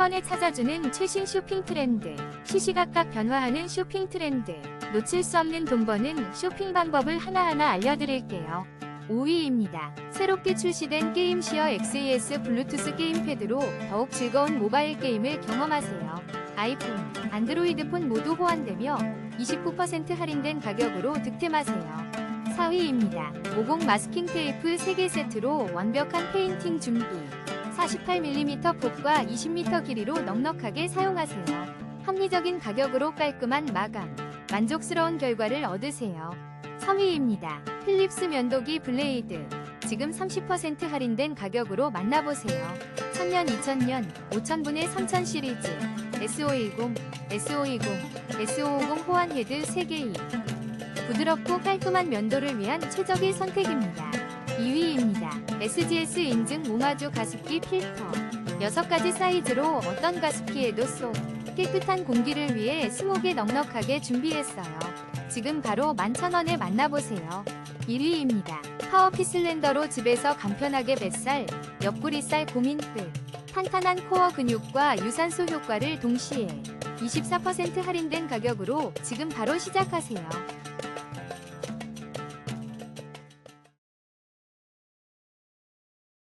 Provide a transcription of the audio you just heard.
번에 찾아주는 최신 쇼핑 트렌드, 시시각각 변화하는 쇼핑 트렌드, 놓칠 수 없는 돈 버는 쇼핑 방법을 하나하나 알려드릴게요. 5위입니다. 새롭게 출시된 게임시어 XES 블루투스 게임패드로 더욱 즐거운 모바일 게임을 경험하세요. 아이폰, 안드로이드폰 모두 호환되며 29% 할인된 가격으로 득템하세요. 4위입니다. 50 마스킹 테이프 3개 세트로 완벽한 페인팅 준비. 48mm 폭과 20m 길이로 넉넉하게 사용하세요. 합리적인 가격으로 깔끔한 마감. 만족스러운 결과를 얻으세요. 3위입니다. 필립스 면도기 블레이드. 지금 30% 할인된 가격으로 만나보세요. 1000년, 2000년, 5000분의 3000 시리즈. SO10, SO20, SO50 호환 헤드 3개이. 부드럽고 깔끔한 면도를 위한 최적의 선택입니다. 2위입니다. SGS 인증 모마조 가습기 필터. 6가지 사이즈로 어떤 가습기에도 쏙 깨끗한 공기를 위해 스목에 넉넉하게 준비했어요. 지금 바로 11,000원에 만나보세요. 1위입니다. 파워피 슬렌더로 집에서 간편하게 뱃살, 옆구리 살 고민 끝. 탄탄한 코어 근육과 유산소 효과를 동시에 24% 할인된 가격으로 지금 바로 시작하세요.